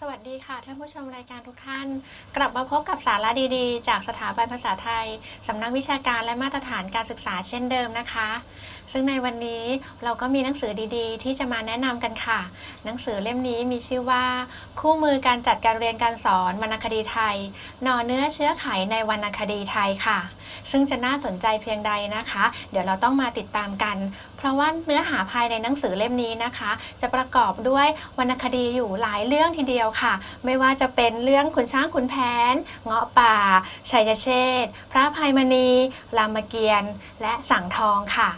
สวัสดีค่ะท่านผู้ชมรายการทุกท่าน กลับมาพบกับสาระดีๆ จากสถาบันภาษาไทย สำนักวิชาการและมาตรฐานการศึกษาเช่นเดิมนะคะ ซึ่งในวันนี้เราก็มีหนังสือดีๆ ที่จะมาแนะนำกันค่ะ หนังสือเล่มนี้มีชื่อว่า คู่มือการจัดการเรียนการสอนวรรณคดีไทยหน่อเนื้อเชื้อไขในวรรณคดีไทยค่ะ ซึ่งจะน่าสนใจเพียงใดนะคะ เดี๋ยวเราต้องมาติดตามกันเพราะว่าเนื้อหาภายในหนังสือเล่มนี้นะคะ จะประกอบด้วยวรรณคดีอยู่หลายเรื่องทีเดียวค่ะ ไม่ว่าจะเป็นเรื่องขุนช้างขุนแผน เงาะป่า ชัยเชษพระภัยมณี รามเกียรติ์และสังทองค่ะ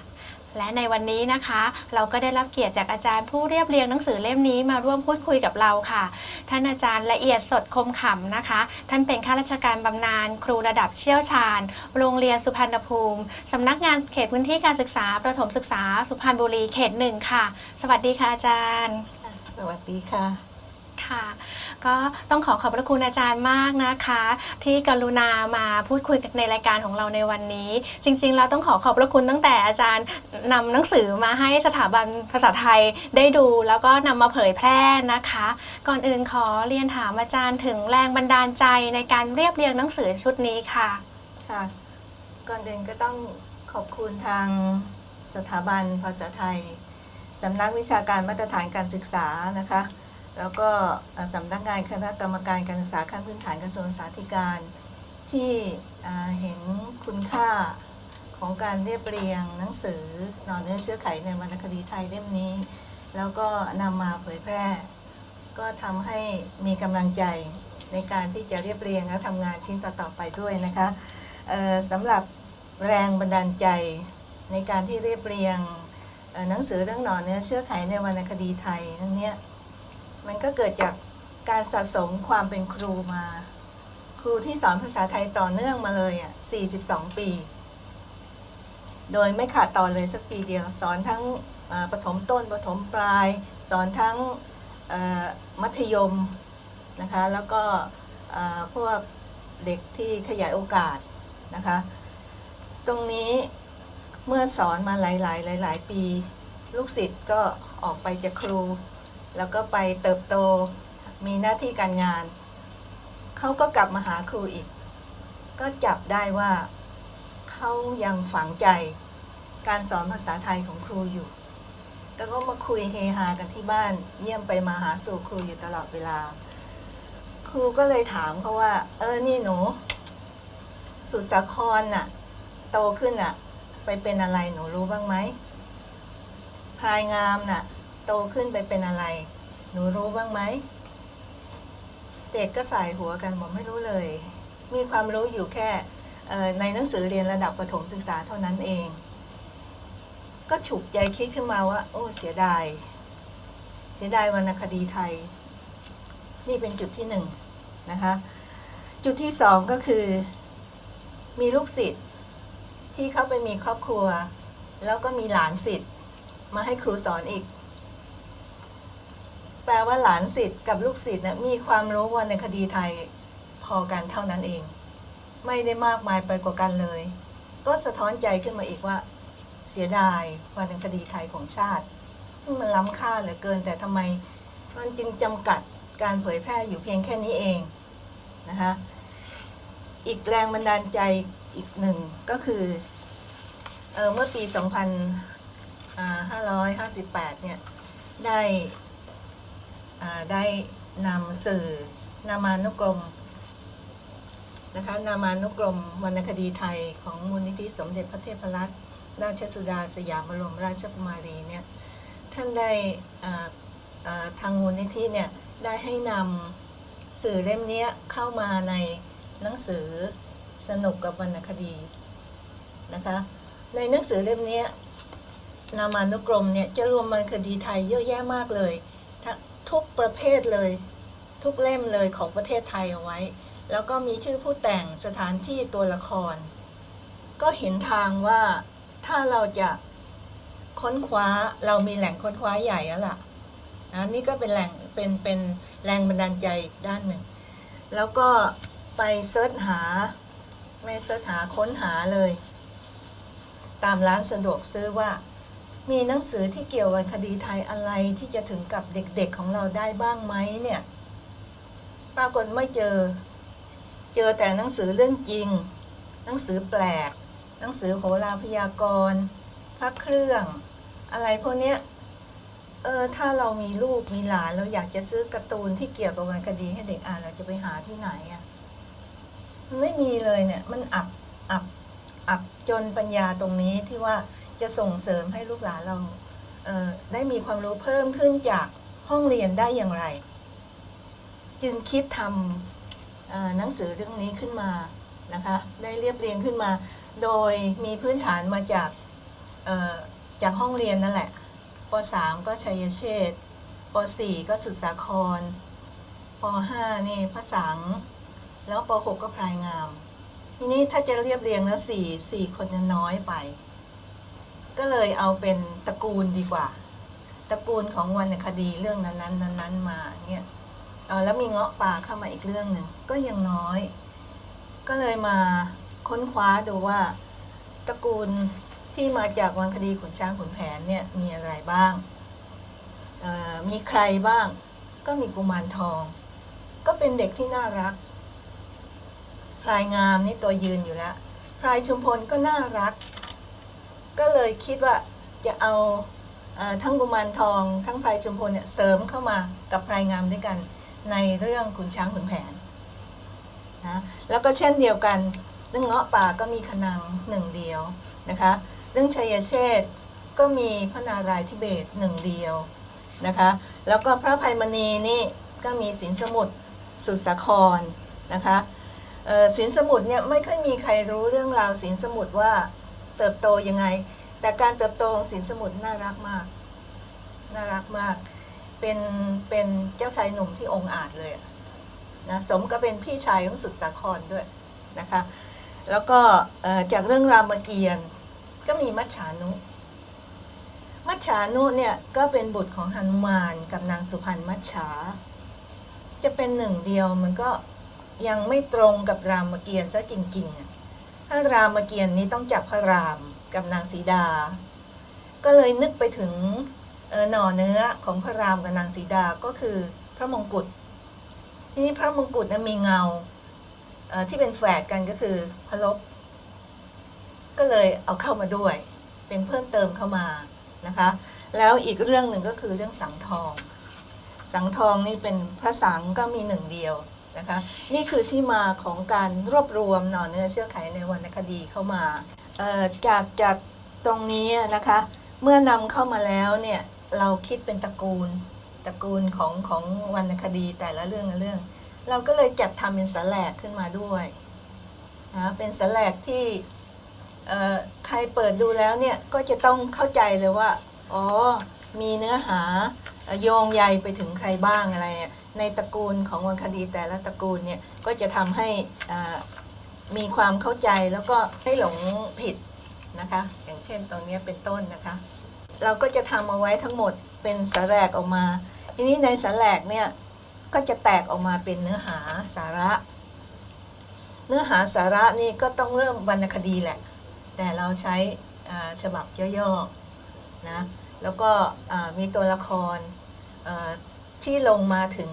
และในวันนี้นะคะ เราก็ได้รับเกียรติจากอาจารย์ผู้เรียบเรียงหนังสือเล่มนี้มาร่วมพูดคุยกับเราค่ะ ท่านอาจารย์ละเอียดสดคมขำนะคะ ท่านเป็นข้าราชการบำนาญครูระดับเชี่ยวชาญ โรงเรียนสุพรรณภูมิสำนักงานเขตพื้นที่การศึกษาประถมศึกษาสุพรรณบุรีเขตหนึ่งค่ะ สวัสดีค่ะอาจารย์ค่ะสวัสดีค่ะค่ะ ก็ต้องขอขอบพระคุณอาจารย์มากนะคะ ที่กรุณามาพูดคุยในรายการของเราในวันนี้ จริง ๆ แล้วต้องขอขอบพระคุณตั้งแต่อาจารย์นำหนังสือมาให้สถาบันภาษาไทยได้ดู แล้วก็นำมาเผยแพร่นะคะ ก่อนอื่นขอเรียนถามอาจารย์ถึงแรงบันดาลใจในการเรียบเรียงหนังสือชุดนี้ค่ะค่ะก่อนอื่นก็ต้องขอบคุณทางสถาบันภาษาไทยสำนักวิชาการมาตรฐานการศึกษานะคะ แล้วก็สำนักงานคณะกรรมการการศึกษาขั้นพื้นฐานกระทรวงศึกษาธิการ ที่เห็นคุณค่าของการเรียบเรียงหนังสือหน่อเนื้อเชื้อไขในวรรณคดีไทยเล่มนี้ แล้วก็นำมาเผยแพร่ ก็ทำให้มีกำลังใจในการที่จะเรียบเรียงและทำงานชิ้นต่อๆไปด้วยนะคะสำหรับแรงบันดาลใจในการที่เรียบเรียงหนังสือเรื่องหน่อเนื้อเชื้อไขในวรรณคดีไทยทั้งนี้ มันก็เกิดจากการสะสมความเป็นครูมา ครูที่สอนภาษาไทยต่อเนื่องมาเลยอะ 42 ปี โดยไม่ขาดตอนเลยสักปีเดียว สอนทั้งประถมต้นประถมปลาย สอนทั้งมัธยมนะคะ แล้วก็พวกเด็กที่ขยายโอกาสนะคะ ตรงนี้เมื่อสอนมาหลาย ๆ หลาย ๆ ปี ลูกศิษย์ก็ออกไปจากครู แล้วก็ไปเติบโตมีหน้าที่การงาน เขาก็กลับมาหาครูอีก ก็จับได้ว่า เขายังฝังใจการสอนภาษาไทยของครูอยู่ แล้วก็มาคุยเฮฮากันที่บ้าน เยี่ยมไปมาหาสู่ครูอยู่ตลอดเวลา ครูก็เลยถามเขาว่า เออ นี่หนู สุสาครน่ะ โตขึ้นน่ะ ไปเป็นอะไรหนูรู้บ้างไหมพลายงามน่ะ โตขึ้นไปเป็นอะไร หนูรู้บ้างไหม เด็กก็สายหัวกันบอกไม่รู้เลย มีความรู้อยู่แค่ในหนังสือเรียนระดับประถมศึกษาเท่านั้นเอง ก็ฉุกใจคิดขึ้นมาว่า โอ้เสียดาย เสียดายวรรณคดีไทย นี่เป็นจุดที่หนึ่งนะคะ จุดที่สองก็คือ มีลูกศิษย์ที่เขาไปมีครอบครัว แล้วก็มีหลานศิษย์มาให้ครูสอนอีก แปลว่าหลานศิษย์กับลูกศิษย์นะมีความรู้วรรณคดีไทยพอกันเท่านั้นเอง ไม่ได้มากมายไปกว่ากันเลย ก็สะท้อนใจขึ้นมาอีกว่า เสียดายวรรณคดีไทยของชาติ ซึ่งมันล้ำค่าเหลือเกิน แต่ทำไมมันจึงจำกัดการเผยแพร่อยู่เพียงแค่นี้เองนะคะอีกแรงบันดาลใจอีกหนึ่งก็คือเออเมื่อปี 2558 เนี่ย ได้ ได้นำสื่อนามานุกรมนะคะนามานุกรมวรรณคดีไทยของมูลนิธิสมเด็จพระเทพรัตนราชสุดาสยามบรมราชกุมารีเนี่ยท่านได้ทางมูลนิธิเนี่ยได้ให้นำสื่อเล่มนี้เข้ามาในหนังสือสนุกกับวรรณคดีนะคะในหนังสือเล่มนี้นามานุกรมเนี่ยจะรวมวรรณคดีไทยเยอะแยะมากเลย ทุกประเภทเลย ทุกเล่มเลยของประเทศไทยเอาไว้ แล้วก็มีชื่อผู้แต่งสถานที่ตัวละคร ก็เห็นทางว่าถ้าเราจะค้นคว้าเรามีแหล่งค้นคว้าใหญ่แล้วล่ะนะนี่ก็เป็นแหล่งเป็นเป็นแรงบันดาลใจด้านหนึ่ง แล้วก็ไปเซิร์ชหาไม่เซิร์ชหาค้นหาเลย ตามร้านสะดวกซื้อว่า มีหนังสือที่เกี่ยวกับคดีไทยอะไรที่จะถึงกับเด็กๆของเราได้บ้างไหมเนี่ย ปรากฏไม่เจอ เจอแต่หนังสือเรื่องจริง หนังสือแปลก หนังสือโหราพยากรณ์พระเครื่อง อะไรพวกเนี้ย เออถ้าเรามีลูกมีหลานเราอยากจะซื้อการ์ตูนที่เกี่ยวกับวรรณคดีให้เด็กอ่านเราจะไปหาที่ไหนอะ่ะมันไม่มีเลยเนี่ย มันอับอับอับจนปัญญาตรงนี้ที่ว่า จะส่งเสริมให้ลูกหลานเราเได้มีความรู้เพิ่มขึ้นจากห้องเรียนได้อย่างไร จึงคิดทำหนังสือเรื่องนี้ขึ้นมานะคะได้เรียบเรียงขึ้นมา โดยมีพื้นฐานมาจากจากห้องเรียนนั่นแหละป .3 ก็ชัยเชษฐ์ป .4 ก็สุดสาครป .5 นี่พระสัง แล้วป .6 ก็พลายงาม ทีนี้ถ้าจะเรียบเรียงแล้วสี่สี่คนจะน้อยไป ก็เลยเอาเป็นตระกูลดีกว่า ตระกูลของวรรณคดีเรื่องนั้นๆนั้นๆมาเนี่ยเออแล้วมีเงาะป่าเข้ามาอีกเรื่องหนึ่งก็ยังน้อย ก็เลยมาค้นคว้าดูว่า ตระกูลที่มาจากวรรณคดีขุนช้างขุนแผนเนี่ยมีอะไรบ้างมีใครบ้าง ก็มีกุมารทอง ก็เป็นเด็กที่น่ารักพลายงามนี่ตัวยืนอยู่แล้วพลายชุมพลก็น่ารัก ก็เลยคิดว่าจะเอาทั้งกุมารทองทั้งพลายชุมพลเนี่ยเสริมเข้ามากับพลายงามด้วยกันในเรื่องขุนช้างขุนแผนนะแล้วก็เช่นเดียวกันเรื่องเงาะป่าก็มีขนังหนึ่งเดียวนะคะเรื่องชัยเชษก็มีพระนารายทิเบตหนึ่งเดียวนะคะแล้วก็พระภัยมณีนี่ก็มีสินสมุทรสุสาครนะคะสินสมุทรเนี่ยไม่ค่อยมีใครรู้เรื่องราวสินสมุทรว่า เติบโตยังไง แต่การเติบโตของสินสมุทรน่ารักมาก น่ารักมาก เป็นเป็นเจ้าชายหนุ่มที่องอาจเลยนะสมก็เป็นพี่ชายของสุดสาครด้วยนะคะ แล้วก็จากเรื่องรามเกียรติ์ก็มีมัจฉานุ มัจฉานุเนี่ยก็เป็นบุตรของหนุมานกับนางสุพรรณมัจฉา จะเป็นหนึ่งเดียวมันก็ยังไม่ตรงกับรามเกียรติ์ซะจริงๆอะ ถ้ารามเกียรตินี้ต้องจับพระรามกับนางสีดา ก็เลยนึกไปถึงหน่อเนื้อของพระรามกับนางสีดาก็คือพระมงกุฎทีนี้พระมงกุฎนะมีเงาที่เป็นแฝดกันก็คือพระลบก็เลยเอาเข้ามาด้วย เป็นเพิ่มเติมเข้ามานะคะ แล้วอีกเรื่องหนึ่งก็คือเรื่องสังทอง สังทองนี่เป็นพระสังก็มีหนึ่งเดียว นะคะนี่คือที่มาของการรวบรวมหน่อเนื้อเชื่อไขในวรรณคดีเข้ามาจากจากตรงนี้นะคะเมื่อนำเข้ามาแล้วเนี่ยเราคิดเป็นตระกูลตระกูลของของวรรณคดีแต่ละเรื่องละเรื่อง เราก็เลยจัดทำเป็นสแลกขึ้นมาด้วยนะเป็นสแลกที่ใครเปิดดูแล้วเนี่ยก็จะต้องเข้าใจเลยว่าอ๋อมีเนื้อหา โยงใยไปถึงใครบ้างอะไรเนี่ยในตระกูลของวรรณคดีแต่ละตระกูลเนี่ยก็จะทำให้อ่ามีความเข้าใจแล้วก็ไม่หลงผิดนะคะ อย่างเช่นตรงนี้เป็นต้นนะคะ เราก็จะทำเอาไว้ทั้งหมดเป็นสแลกออกมา ทีนี้ในสแลกเนี่ยก็จะแตกออกมาเป็นเนื้อหาสาระ เนื้อหาสาระนี่ก็ต้องเริ่มวรรณคดีแหละ แต่เราใช้ฉบับย่อๆนะแล้วก็มีตัวละคร ที่ลงมาถึง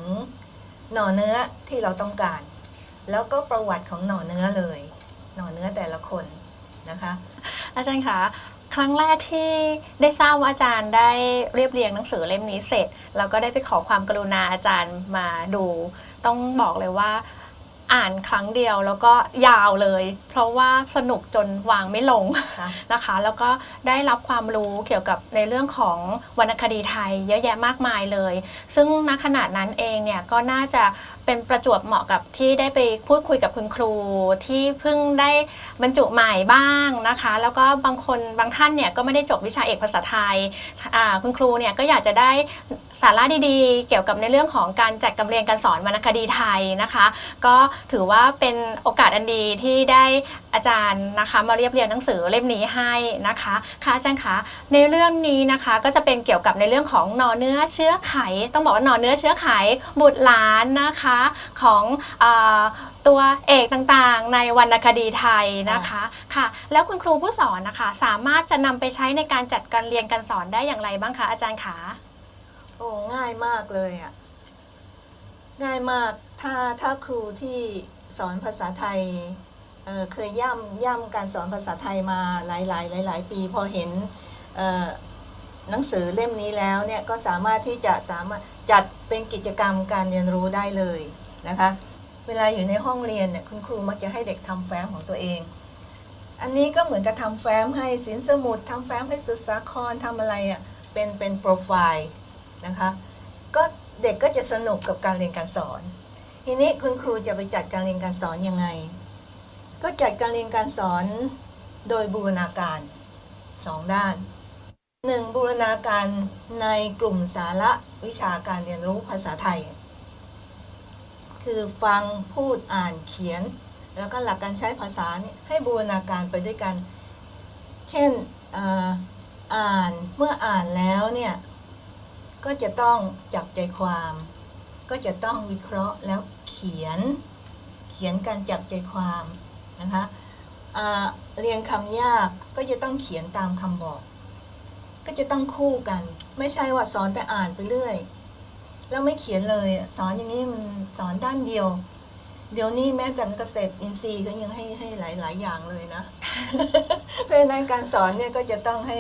หน่อเนื้อที่เราต้องการ แล้วก็ประวัติของหน่อเนื้อเลย หน่อเนื้อแต่ละคนนะคะ อาจารย์คะครั้งแรกที่ได้ทราบว่าอาจารย์ได้เรียบเรียงหนังสือเล่มนี้เสร็จ เราก็ได้ไปขอความกรุณาอาจารย์มาดู ต้องบอกเลยว่า อ่านครั้งเดียวแล้วก็ยาวเลย เพราะว่าสนุกจนวางไม่ลงค่ะนะคะ แล้วก็ได้รับความรู้เกี่ยวกับในเรื่องของวรรณคดีไทยเยอะแยะมากมายเลย ซึ่งณขณะนั้นเองเนี่ยก็น่าจะเป็นประจวบเหมาะกับที่ได้ไปพูดคุยกับคุณครูที่เพิ่งได้บรรจุใหม่บ้างนะคะ แล้วก็บางคนบางท่านเนี่ยก็ไม่ได้จบวิชาเอกภาษาไทยอ่าคุณครูเนี่ยก็อยากจะได้สาระดีๆ เกี่ยวกับในเรื่องของการจัดการเรียนการสอนวรรณคดีไทยนะคะ ก็ถือว่าเป็นโอกาสอันดีที่ได้อาจารย์นะคะ มาเรียบเรียงหนังสือเล่มนี้ให้นะคะค่ะอาจารย์คะในเรื่องนี้นะคะก็จะเป็นเกี่ยวกับในเรื่องของหน่อเนื้อเชื้อไข ต้องบอกว่าหน่อเนื้อเชื้อไขบุตรหลานนะคะของอตัวเอกต่างๆ ในวรรณคดีไทยนะคะค่ะ แล้วคุณครูผู้สอนนะคะ สามารถจะนำไปใช้ในการจัดการเรียนการสอนได้อย่างไรบ้างคะอาจารย์คะโอ้ง่ายมากเลยอะ ง่ายมากถ้าถ้าครูที่สอนภาษาไทยเเคยย่ำย่ำการสอนภาษาไทยมาหลายหลายหลายหลายๆปี พอเห็นหนังสือเล่มนี้แล้วเนี่ยก็สามารถที่จะสามารถจัดเป็นกิจกรรมการเรียนรู้ได้เลยนะคะเวลาอยู่ในห้องเรียนเนี่ยคุณครูมักจะให้เด็กทำแฟ้มของตัวเอง อันนี้ก็เหมือนกับทำแฟ้มให้สินสมุดทำแฟ้มให้สุสาครทำอะไรอะ่ะเป็นเป็นโปรไฟล์นะคะ เด็กก็จะสนุกกับการเรียนการสอน ทีนี้คุณครูจะไปจัดการเรียนการสอนยังไง ก็จัดการเรียนการสอนโดยบูรณาการสองด้านหนึ่งบูรณาการในกลุ่มสาระวิชาการเรียนรู้ภาษาไทย คือฟังพูดอ่านเขียน แล้วก็หลักการใช้ภาษาเนี่ยให้บูรณาการไปด้วยกัน เช่นออ่านเมื่ออ่านแล้วเนี่ย ก็จะต้องจับใจความ ก็จะต้องวิเคราะห์แล้วเขียน เขียนการจับใจความนะคะเรียนคำยากก็จะต้องเขียนตามคำบอก ก็จะต้องคู่กัน ไม่ใช่ว่าสอนแต่อ่านไปเรื่อยแล้วไม่เขียนเลยสอนอย่างนี้มันสอนด้านเดียว เดี๋ยวนี้แม้แต่เกษตรอินทรีย์ก็ยังให้ให้หลายหลายอย่างเลยนะเพราะฉะนั้นการสอนเนี่ยก็จะต้องให้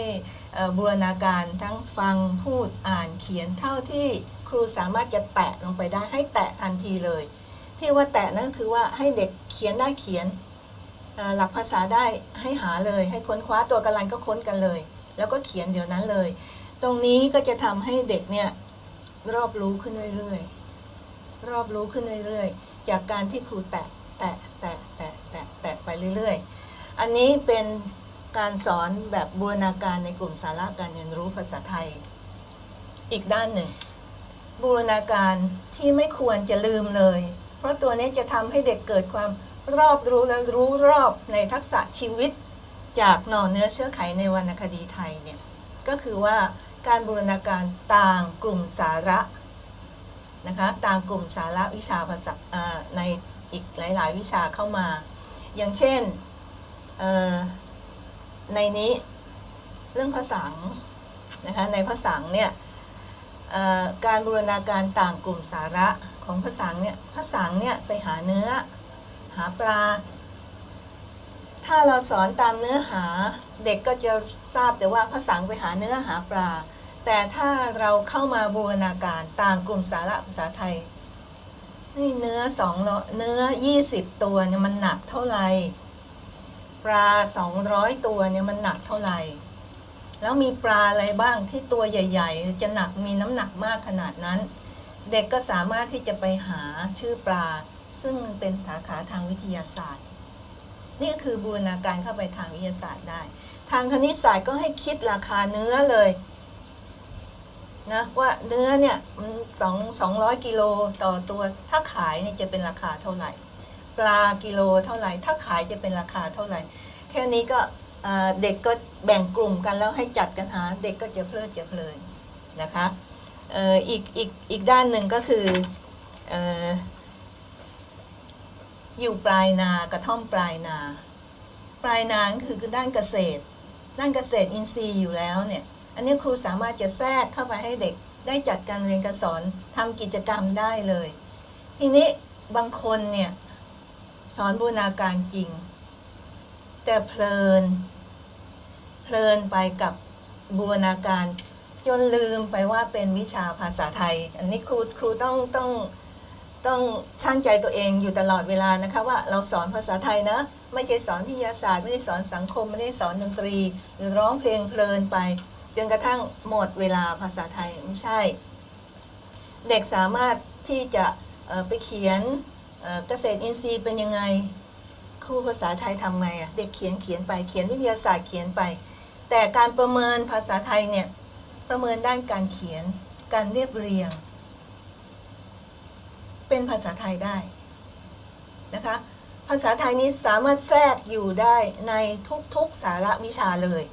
บูรณาการทั้งฟังพูดอ่านเขียนเท่าที่ครูสามารถจะแตะลงไปได้ให้แตะทันทีเลย ที่ว่าแตะนั่นคือว่าให้เด็กเขียนได้เขียนหลักภาษาได้ให้หาเลย ให้ค้นคว้าตัวกันลันก็ค้นกันเลย แล้วก็เขียนเดี๋ยวนั้นเลย ตรงนี้ก็จะทำให้เด็กเนี่ยรอบรู้ขึ้นเรื่อยๆรอบรู้ขึ้นเรื่อยๆ จากการที่ครูแตะแตะแตะแตะแตะแตะไปเรื่อยๆ อันนี้เป็น การสอนแบบบูรณาการในกลุ่มสาระการเรียนรู้ภาษาไทย อีกด้านหนึ่ง บูรณาการที่ไม่ควรจะลืมเลย เพราะตัวนี้จะทำให้เด็กเกิดความรอบรู้และรู้รอบในทักษะชีวิต จากหน่อเนื้อเชื้อไขในวรรณคดีไทยเนี่ยก็คือว่าการบูรณาการต่างกลุ่มสาระนะคะต่างกลุ่มสาระวิชาภาษาในอีกหลาย ๆ วิชาเข้ามา อย่างเช่นเในนี้เรื่องภาษานะคะในภาษาเนี่ยการบูรณาการต่างกลุ่มสาระของภาษาเนี่ยภาษาเนี่ยไปหาเนื้อหาปลา ถ้าเราสอนตามเนื้อหาเด็กก็จะทราบแต่ว่าภาษาไปหาเนื้อหาปลา แต่ถ้าเราเข้ามาบูรณาการต่างกลุ่มสาระภาษาไทยเนื้อสองร้อยเนื้อ 20 ตัวเนี่ยมันหนักเท่าไหร่ ปลา 200 ตัวเนี่ยมันหนักเท่าไหร่ แล้วมีปลาอะไรบ้างที่ตัวใหญ่ ๆ จะหนักมีน้ำหนักมากขนาดนั้น เด็กก็สามารถที่จะไปหาชื่อปลา ซึ่งเป็นสาขาทางวิทยาศาสตร์ นี่ก็คือบูรณาการเข้าไปทางวิทยาศาสตร์ได้ ทางคณิตศาสตร์ก็ให้คิดราคาเนื้อเลยนะว่าเนื้อเนี่ยมันสองสองร้อยกิโลต่อตัวถ้าขายเนี่ยจะเป็นราคาเท่าไหร่ ปลากิโลเท่าไหร่ ถ้าขายจะเป็นราคาเท่าไหร่ แค่นี้ก็เด็กก็แบ่งกลุ่มกันแล้วให้จัดกันหาเด็กก็จะเพลิดจะเพลินนะคะอ,อีกอีกอีกด้านหนึ่งก็คืออยู่ปลายนากระท่อมปลายนา ปลายนาคือคือด้านเกษตร ด้านเกษตรอินทรีย์อยู่แล้วเนี่ยอันนี้ครูสามารถจะแทรกเข้าไปให้เด็กได้จัดการเรียนการสอนทำกิจกรรมได้เลย ทีนี้บางคนเนี่ย สอนบูรณาการจริง แต่เพลิน เพลินไปกับบูรณาการจนลืมไปว่าเป็นวิชาภาษาไทย อันนี้ครูครูต้องต้องต้องช่างใจตัวเองอยู่ตลอดเวลานะคะว่าเราสอนภาษาไทยนะ ไม่ใช่สอนวิทยาศาสตร์ ไม่ได้สอนสังคม ไม่ได้สอนดนตรี หรือร้องเพลงเพลินไป จนกระทั่งหมดเวลาภาษาไทยไม่ใช่ เด็กสามารถที่จะไปเขียน เกษตรอินทรีย์เป็นยังไงครูภาษาไทยทำไงอะเด็กเขียนเขียนไปเขียนวิทยาศาสตร์เขียนไป แต่การประเมินภาษาไทยเนี่ยประเมินด้านการเขียนการเรียบเรียง เป็นภาษาไทยได้นะคะภาษาไทยนี้สามารถแทรกอยู่ได้ในทุกๆสาระวิชาเลย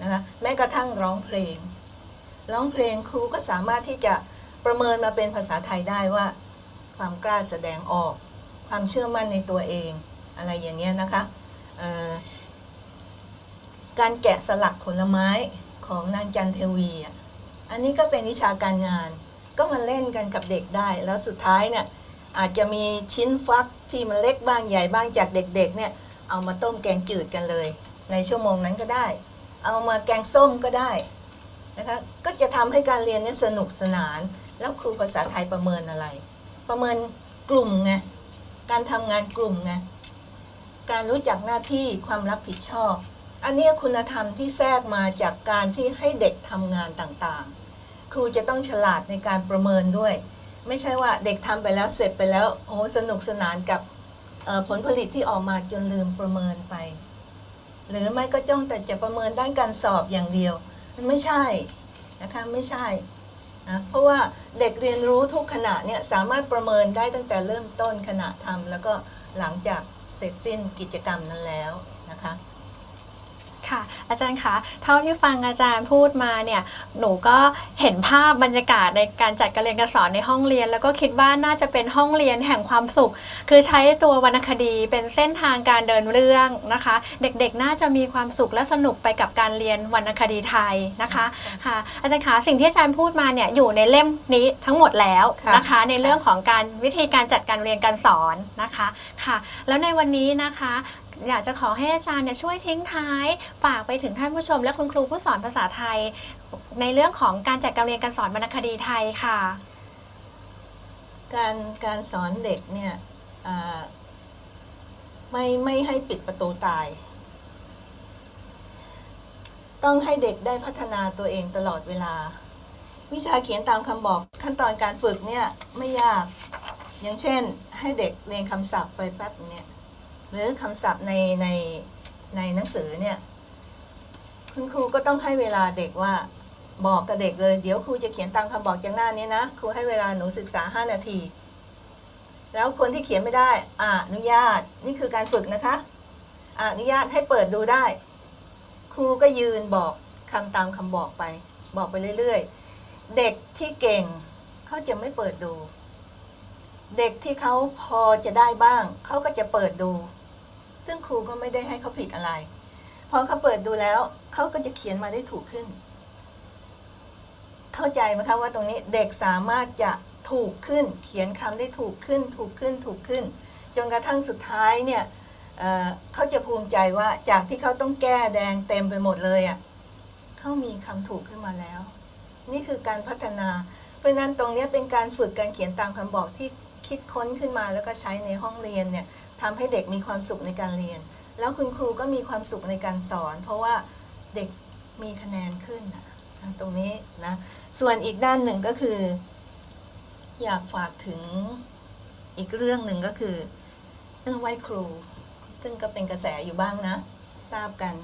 นะคะแม้กระทั่งร้องเพลง ร้องเพลงครูก็สามารถที่จะประเมินมาเป็นภาษาไทยได้ว่า ความกล้าแสดงออก ความเชื่อมั่นในตัวเอง อะไรอย่างเงี้ยนะคะการแกะสลักผลไม้ของนางจันเทวีอันนี้ก็เป็นวิชาการงาน ก็มาเล่นกันกับเด็กได้ แล้วสุดท้ายเนี่ยอาจจะมีชิ้นฟักที่มันเล็กบ้างใหญ่บ้างจากเด็กๆเนี่ยเอามาต้มแกงจืดกันเลย ในชั่วโมงนั้นก็ได้ เอามาแกงส้มก็ได้นะคะก็จะทำให้การเรียนเนี่ยสนุกสนาน แล้วครูภาษาไทยประเมินอะไร ประเมินกลุ่มไง การทำงานกลุ่มไง การรู้จักหน้าที่ความรับผิดชอบ อันนี้คุณธรรมที่แทรกมาจากการที่ให้เด็กทำงานต่างๆ ครูจะต้องฉลาดในการประเมินด้วย ไม่ใช่ว่าเด็กทำไปแล้วเสร็จไปแล้วโอ้สนุกสนานกับผลผลิตที่ออกมาจนลืมประเมินไป หรือไม่ก็จ้องแต่จะประเมินด้านการสอบอย่างเดียว มันไม่ใช่นะคะไม่ใช่ นะเพราะว่าเด็กเรียนรู้ทุกขณะเนี่ยสามารถประเมินได้ตั้งแต่เริ่มต้นขณะทำแล้วก็หลังจากเสร็จสิ้นกิจกรรมนั้นแล้วนะคะ ค่ะ อาจารย์คะเท่าที่ฟังอาจารย์พูดมาเนี่ยหนูก็เห็นภาพบรรยากาศในการจัดการเรียนการสอนในห้องเรียน แล้วก็คิดว่าน่าจะเป็นห้องเรียนแห่งความสุข คือใช้ตัววรรณคดีเป็นเส้นทางการเดินเรื่องนะคะ เด็กๆน่าจะมีความสุขและสนุกไปกับการเรียนวรรณคดีไทยนะคะค่ะอาจารย์คะสิ่งที่อาจารย์พูดมาเนี่ยอยู่ในเล่มนี้ทั้งหมดแล้วค่ะนะคะ ในเรื่องของการวิธีการจัดการเรียนการสอนนะคะค่ะ แล้วในวันนี้นะคะ อยากจะขอให้อาจารย์เนี่ยช่วยทิ้งท้ายฝากไปถึงท่านผู้ชม และคุณครูผู้สอนภาษาไทย ในเรื่องของการจัดการเรียนการสอนวรรณคดีไทยค่ะ การการสอนเด็กเนี่ยไม่ไม่ให้ปิดประตูตาย ต้องให้เด็กได้พัฒนาตัวเองตลอดเวลา วิชาเขียนตามคำบอกขั้นตอนการฝึกเนี่ยไม่ยาก อย่างเช่น ให้เด็กเรียนคำศัพท์ไปแป๊บเนี่ย หรือคำศัพท์ในในในหนังสือเนี่ยคุณครูก็ต้องให้เวลาเด็กว่าบอกกับเด็กเลย เดี๋ยวครูจะเขียนตามคำบอกจากหน้านี้นะครูให้เวลาหนูศึกษา 5 นาที แล้วคนที่เขียนไม่ได้อ่านุญาตนี่คือการฝึกนะคะอนุญาตให้เปิดดูได้ ครูก็ยืนบอกคำตามคำบอกไป บอกไปเรื่อยๆ เด็กที่เก่งเขาจะไม่เปิดดู เด็กที่เขาพอจะได้บ้าง เขาก็จะเปิดดู ซึ่งครูก็ไม่ได้ให้เขาผิดอะไร พอเขาเปิดดูแล้วเขาก็จะเขียนมาได้ถูกขึ้น เข้าใจไหมคะว่าตรงนี้เด็กสามารถจะถูกขึ้น เขียนคำได้ถูกขึ้น ถูกขึ้น ถูกขึ้น จนกระทั่งสุดท้ายเนี่ยเเขาจะภูมิใจว่าจากที่เขาต้องแก้แดงเต็มไปหมดเลยอะ่ะเขามีคำถูกขึ้นมาแล้ว นี่คือการพัฒนา เพราะนั้นตรงนี้เป็นการฝึกการเขียนตามคำบอกที่คิดค้นขึ้นมาแล้วก็ใช้ในห้องเรียนเนี่ย ทำให้เด็กมีความสุขในการเรียน แล้วคุณครูก็มีความสุขในการสอน เพราะว่าเด็กมีคะแนนขึ้นนะตรงนี้นะส่วนอีกด้านหนึ่งก็คือ อยากฝากถึงอีกเรื่องหนึ่งก็คือเรื่องไหว้ครู ซึ่งก็เป็นกระแสอยู่บ้างนะ ทราบกัน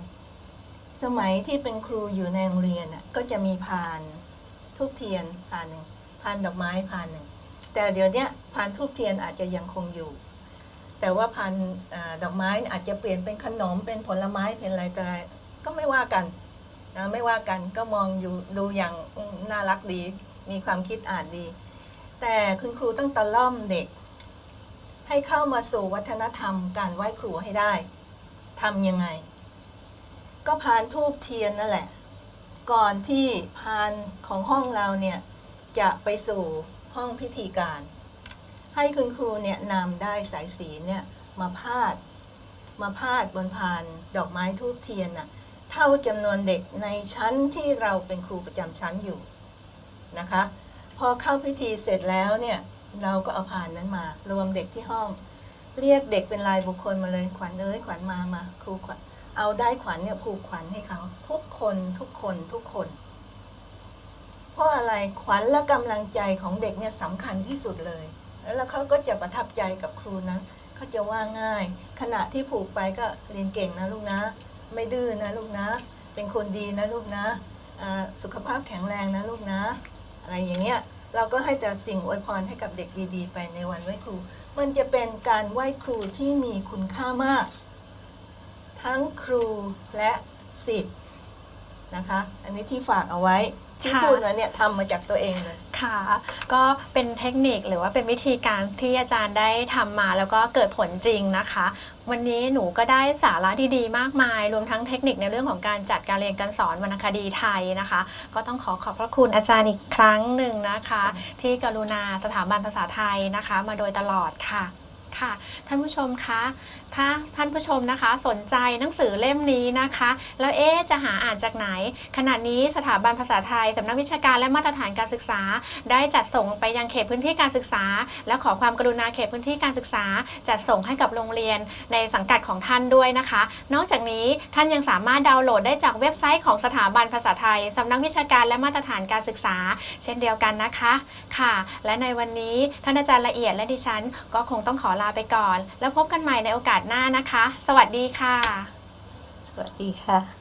สมัยที่เป็นครูอยู่ในโรงเรียนก็จะมีพานทูบเทียนพานหนึ่งพานดอกไม้พานหนึ่งแต่เดี๋ยวนี้พานทูบเทียนอาจจะยังคงอยู่ แต่ว่าพานอดอกไม้อาจจะเปลี่ยนเป็นขนมเป็นผลไม้เป็นอะไรต่อะไรก็ไม่ว่ากันนะไม่ว่ากันก็มองอยู่ดูอย่างน่ารักดี มีความคิดอ่านดี แต่คุณครูต้องตะล่อมเด็ก ให้เข้ามาสู่วัฒนธรรมการไหว้ครูให้ได้ทำยังไง ก็พานทูบเทียนนั่นแหละ ก่อนที่พานของห้องเราเนี่ยจะไปสู่ห้องพิธีการ ให้คุณครูเนี่ยนำได้สายสีเนี่ยมาพาดมาพาดบนพานดอกไม้ทูบเทียนน่ะเท่าจำนวนเด็กในชั้นที่เราเป็นครูประจำชั้นอยู่นะคะ พอเข้าพิธีเสร็จแล้วเนี่ยเราก็เอาผ่านนั้นมารวมเด็กที่ห้อง เรียกเด็กเป็นรายบุคคลมาเลยขวัญเอ้ยขวัญมามาครูขวัญเอาได้ขวัญเนี่ยผูกขวัญให้เขาทุกคนทุกคนทุกคน เพราะอะไรขวัญและกำลังใจของเด็กเนี่ยสำคัญที่สุดเลย แล้วเขาก็จะประทับใจกับครูนั้นเขาจะว่าง่าย ขณะที่ผูกไปก็เรียนเก่งนะลูกนะ ไม่ดื้อนะลูกนะ เป็นคนดีนะลูกนะอ่าสุขภาพแข็งแรงนะลูกนะ อะไรอย่างเงี้ยเราก็ให้แต่สิ่งอวยพรให้กับเด็กดีๆ ไปในวันไหว้ครู มันจะเป็นการไหว้ครูที่มีคุณค่ามาก ทั้งครูและสิทธิ์นะคะ อันนี้ที่ฝากเอาไว้ที่ค่ะพูดมาเนี่ยทำมาจากตัวเองเลย ค่ะก็เป็นเทคนิคหรือว่าเป็นวิธีการที่อาจารย์ได้ทำมาแล้วก็เกิดผลจริงนะคะ วันนี้หนูก็ได้สาระดีๆมากมาย รวมทั้งเทคนิคในเรื่องของการจัดการเรียนการสอนวรรณคดีไทยนะคะ ก็ต้องขอขอบพระคุณอาจารย์อีกครั้งหนึ่งนะคะ ที่กรุณาสถาบันภาษาไทยนะคะ มาโดยตลอดค่ะ ค่ะท่านผู้ชมคะถ้าท่านผู้ชมนะคะสนใจหนังสือเล่มนี้นะคะ แล้วเอ๊จะหาอ่านจากไหน ขณะนี้สถาบันภาษาไทยสำนักวิชาการและมาตรฐานการศึกษา ได้จัดส่งไปยังเขตพื้นที่การศึกษา และขอความกรุณาเขตพื้นที่การศึกษา จัดส่งให้กับโรงเรียนในสังกัดของท่านด้วยนะคะ นอกจากนี้ท่านยังสามารถดาวน์โหลดได้จากเว็บไซต์ของสถาบันภาษาไทยสำนักวิชาการและมาตรฐานการศึกษา เช่นเดียวกันนะคะค่ะ และในวันนี้ท่านอาจารย์ละเอียดและดิฉันก็คงต้องขอลาไปก่อน แล้วพบกันใหม่ในโอกาสหน้านะคะ สวัสดีค่ะ สวัสดีค่ะ